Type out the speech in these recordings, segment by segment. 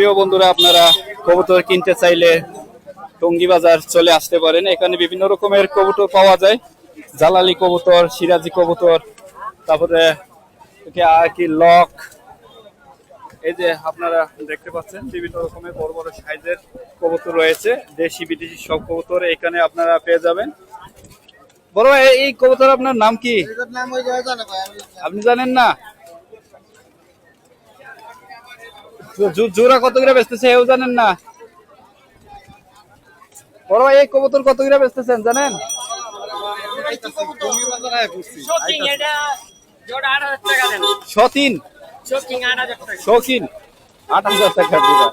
প্রিয় বন্ধুরা আপনারা কবুতর কিনতে চাইলে টঙ্গি বাজার চলে আসতে পারেন। এখানে বিভিন্ন রকমের কবুতর পাওয়া যায়। জালালি কবুতর সিরাজি কবুতর তারপরে আর কি লক। এই যে আপনারা দেখতে পাচ্ছেন বিভিন্ন রকমের বড় বড় সাইজের কবুতর রয়েছে। দেশি বিদেশি সব কবুতর এখানে আপনারা পেয়ে যাবেন। বড় এই কবুতর আপনার নাম কি? আপনি জানেন না? জোড়া কত করে বেচতেছে এও জানেন না? বড় ভাই এই কবুতর কত করে বেচতেছেন জানেন? শতিন শৌখিন? আট হাজার টাকা শৌখিন আট হাজার টাকা জোড়া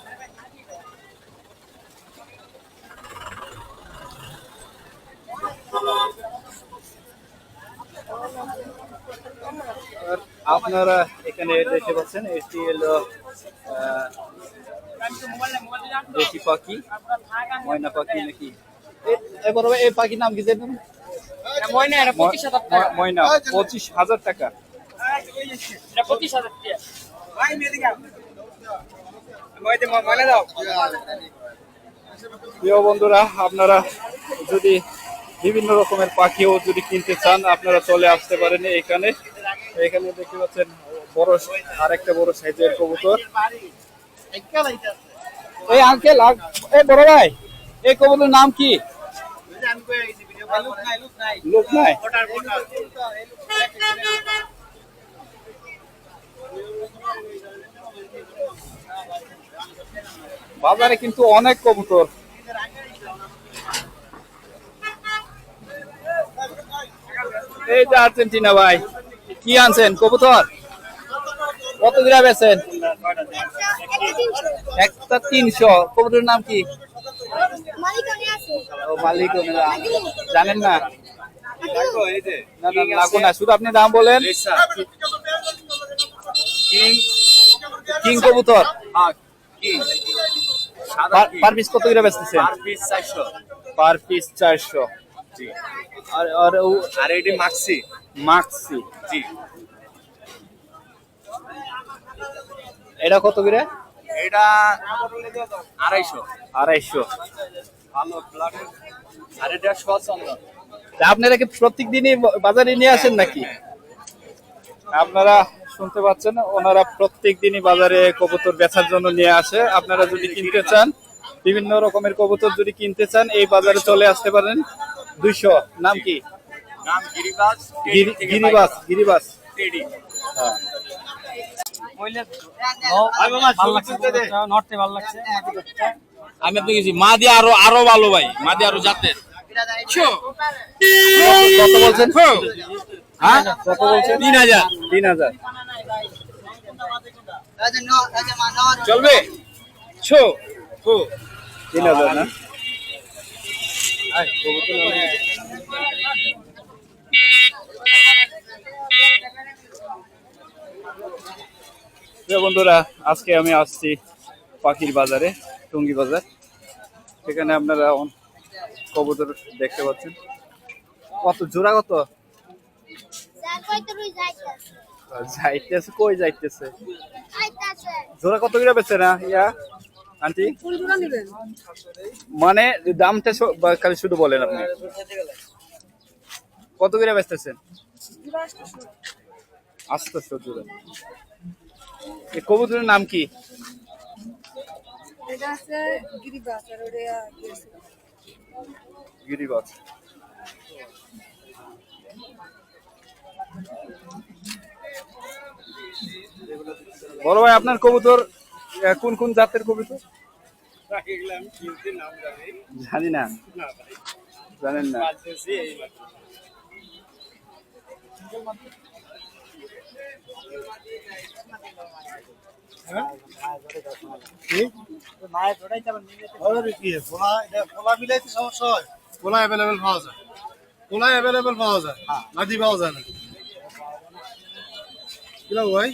আর আপনারা এখানে দেখতে পাচ্ছেন এটি হলো আহ, দেশি পাখি ময়না পাখি নাকি? এই পাখির নাম কি জানেন ময়না পঁচিশ হাজার টাকা। প্রিয় বন্ধুরা আপনারা যদি বিভিন্ন রকমের পাখিও যদি কিনতে চান আপনারা চলে আসতে পারেন এখানে। এখানে দেখতে পাচ্ছেন, বড় আরেকটা বড় সাইজের কবুতর। এই আঙ্কেল এই বড় ভাই, এই কবুতরের নাম কি? লোক নাই? বাজারে কিন্তু অনেক কবুতর। এই যে আর্জেন্টিনা ভাই। কি আনছেন? কবুতর? কত গ্রাম বেছেন একটা তিনশো। কবুতরের নাম কি? ও মালিক জানেন না? না না লাগো না। শুধু আপনি দাম বলেন। কিং কবুতর। পার পিস কত করে বেচতেছেন? পার পিস চারশো। আর এটি মাক্সি। মাক্সি। জি। এটা কত করে? এটা আড়াইশো। আড়াইশো। তা আপনারা কি প্রত্যেক দিনই বাজারে নিয়ে আসেন নাকি? আপনারা শুনতে পাচ্ছেন ওনারা প্রত্যেক দিনই বাজারে কবুতর বেচার জন্য নিয়ে আসে। আপনারা যদি কিনতে চান বিভিন্ন রকমের কবুতর যদি কিনতে চান এই বাজারে চলে আসতে পারেন। দুইশো। নাম কি? নাম গিরিবাজ গিরি- গিরিবাস গিরিবাস। টেডি। হ্যাঁ। নর্থে ভালো লাগছে আমি আপনি গেছি মা দিয়ে আরও আরও ভালো ভাই মা দিয়ে আরও জাতের। কত বলছেন? হ্যাঁ? কত বলছেন? তিন হাজার। তিন হাজার। চলবে? ছো। তিন হাজার না? বন্ধুরা, আজকে আমি আসছি পাখির বাজারে, টুঙ্গি বাজার। সেখানে আপনারা কবুতর দেখতে পাচ্ছেন। কত জোড়া কত? যাইতেছে, কই যাইতেছে? জোড়া কত করে বেচে না ইয়া, আন্টি? মানে দামটা খালি শুধু বলেন আপনি। কত করে বেচতেছেন? আটশো জোড়া। এই কবুতরের নাম কি? এটা আছে গিরিবাস আর ওটা গিরিবাজ। বড় ভাই আপনার কবুতর কোন কোন জাতের কবুতর? জানি। না। জানেন না। হয় পোলা অ্যাভেলেবেল পাওয়া যায় অ্যাভেলেবেল পাওয়া যায় না কিলো ভাই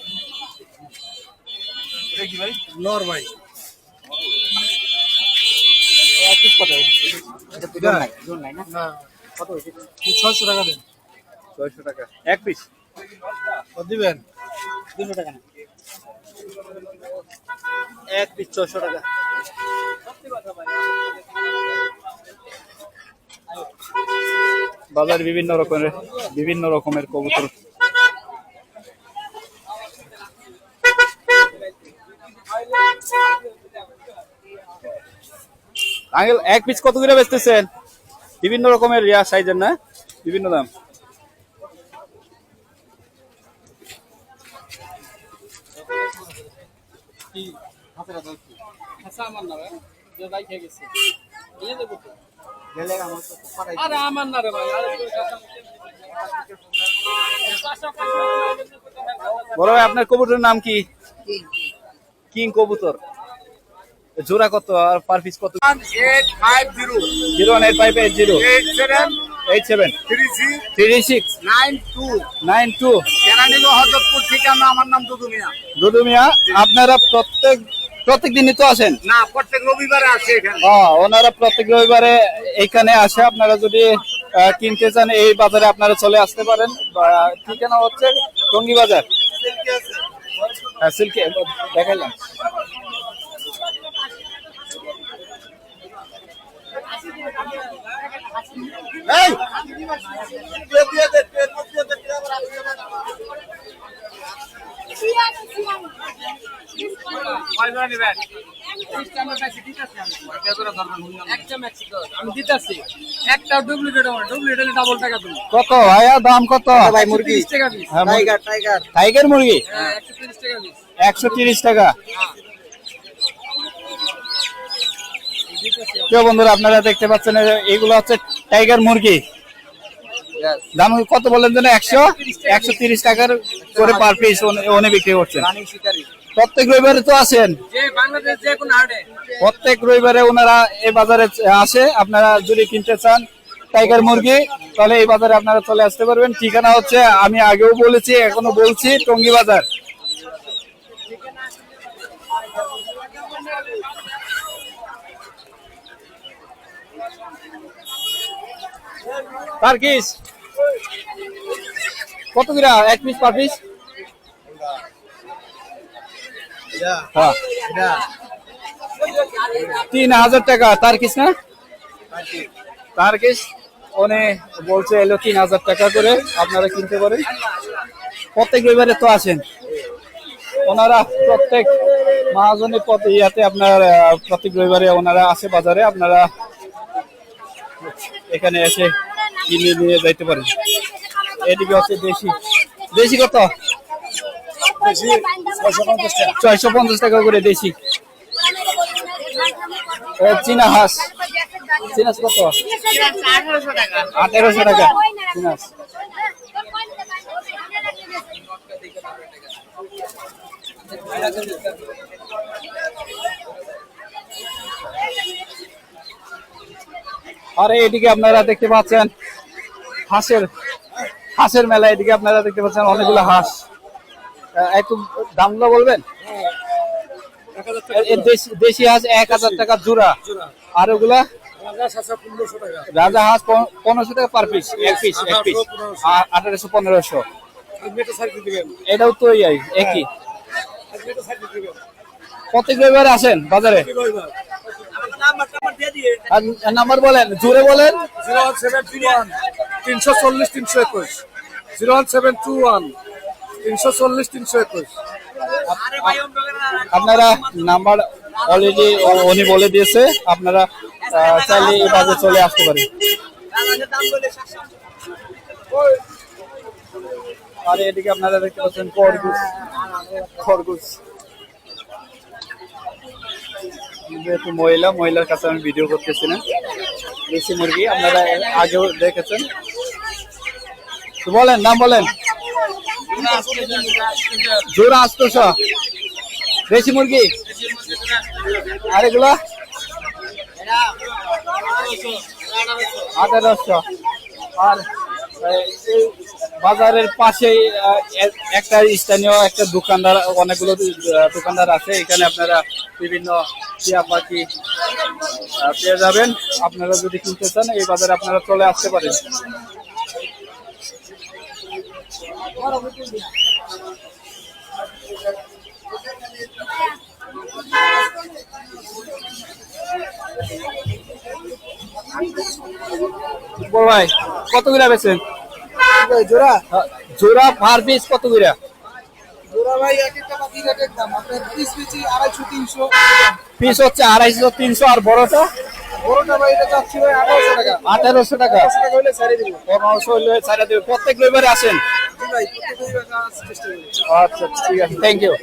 নর ভাই ছয়শো টাকা দেন ছয়শো টাকা। এক পিস? দিবেন? দুশো টাকা না। এক পিস ছশো টাকা। বাজারে বিভিন্ন রকমের বিভিন্ন রকমের কবুতর। আঙ্কেল এক পিস কত করে বেচতেছেন? বিভিন্ন রকমের রিয়া সাইজের না? বিভিন্ন দাম? আমার না ভাই যে ভাই খেয়ে গেছে। নিয়ে দেবো তো। আরে আমার না রে ভাই আরে বড় ভাই আপনার কবুতরের নাম কি? কিং কবুতর। জোড়া কত আর পার পিস কত? Zero one eight five eight zero. Eight seven. Eight seven three six nine two nine two Keraniganj Hazratpur ঠিকানা আমার নাম আপনারা প্রত্যেক প্রত্যেক দিনই তো আসেন? না প্রত্যেক রবিবারে আসে এখানে। ওনারা প্রত্যেক রবিবারে এখানে আসে। আপনারা যদি কিনতে চান এই বাজারে আপনারা চলে আসতে পারেন। ঠিকানা হচ্ছে টঙ্গি বাজার। হ্যাঁ সিল্কে দেখাইলাম একটা ম্যাক্সি কর আমি দিতাছি একটা ডুপ্লিকেট আমার ডুপ্লিকেট ডাবল টাকা তুমি কত? ভাইয়া দাম কত? ভাই মুরগি? 30 টাকা পিস। হ্যাঁ, টাইগার মুরগি? হ্যাঁ 130 টাকা পিস। একশো তিরিশ টাকা। প্রিয় বন্ধুরা আপনারা দেখতে পাচ্ছেন এ- এগুলো হচ্ছে টাইগার মুরগি। দাম কত বললেন যেন? একশো? একশো তিরিশ টাকার করে পার পিস উনি বিক্রি করছেন। প্রত্যেক রবিবারে তো আসেন প্রত্যেক রবিবারে ওনারা এই বাজারে আসে আপনারা যদি কিনতে চান টাইগার মুরগি তাহলে এই বাজারে আপনারা চলে আসতে পারবেন। ঠিকানা হচ্ছে আমি আগেও বলেছি এখনও বলছি টঙ্গি বাজার। কত করে? এক পিস পার পিস হ্যাঁ তিন হাজার টাকা। টার্কিস না? টার্কিস উনি বলছে, এলো তিন হাজার টাকা করে, আপনারা কিনতে পারেন। প্রত্যেক রবিবারে তো আসেন। ওনারা প্রত্যেক মহাজনের প্রতি ইয়াতে আপনার প্রত্যেক রবিবারে ওনারা আসে বাজারে, আপনারা এখানে এসে কিনে নিয়ে যাইতে পারেন। এদিকে হচ্ছে দেশি। দেশি কত? ছয়শো পঞ্চাশ টাকা। করে দেশি। চীনা হাঁস চীনা কত? আঠেরোশো টাকা। চীনা হাঁস আর এদিকে আপনারা দেখতে পাচ্ছেন হাঁসের হাঁসের মেলা এদিকে আপনারা দেখতে পাচ্ছেন অনেকগুলো হাঁস। একটু দামগুলো বলবেন? দেশি- দেশি হাঁস এক হাজার টাকা জোড়া। আর ওগুলা? রাজা হাঁস পনেরোশো টাকা। পার পিস এক পিস এক পিস আঠারোশো পনেরোশো। এটাও তো একই। প্রত্যেক রবিবারে আসেন বাজারে? নাম্বার বলেন জোরে বলেন। Zero one seven two one তিনশো চল্লিশ তিনশো একুশ। Zero one seven two one তিনশো চল্লিশ তিনশো একুশ। আপনারা নাম্বার অলরেডি উনি বলে দিয়েছে আপনারা চাইলে এই বাজে চলে আসতে পারেন। আর এদিকে আপনারা দেখতে পাচ্ছেন খরগোশ। খরগোশ। যেহেতু মহিলা মহিলার কাছে আমি ভিডিও করতেছি না। দেশি মুরগি আপনারা আগেও দেখেছেন। বলেন নাম বলেন। জোড়া আটশোশো দেশি মুরগি? আর এগুলো? আঠারোশো। আর বাজারের আহ, একটা স্থানীয় একটা দোকানদার অনেকগুলো দোকানদার আছে। এখানে আপনারা বিভিন্ন টিয়া পাখি পেয়ে যাবেন। আপনারা যদি কিনতে চান এই বাজারে আপনারা চলে আসতে পারেন। ভাই কত বেছেন জোড়া? হ্যাঁ, জোড়া পিস কত ভাই দাম। আড়াইশো তিনশো। পিস হচ্ছে আড়াইশো তিনশো আর ভাই আঠারোশো টাকা। আঠারোশো টাকা। প্রত্যেক রবিবারে আসেন। আচ্ছা ঠিক আছে। থ্যাংক ইউ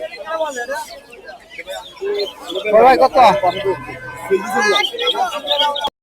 ভাই কত?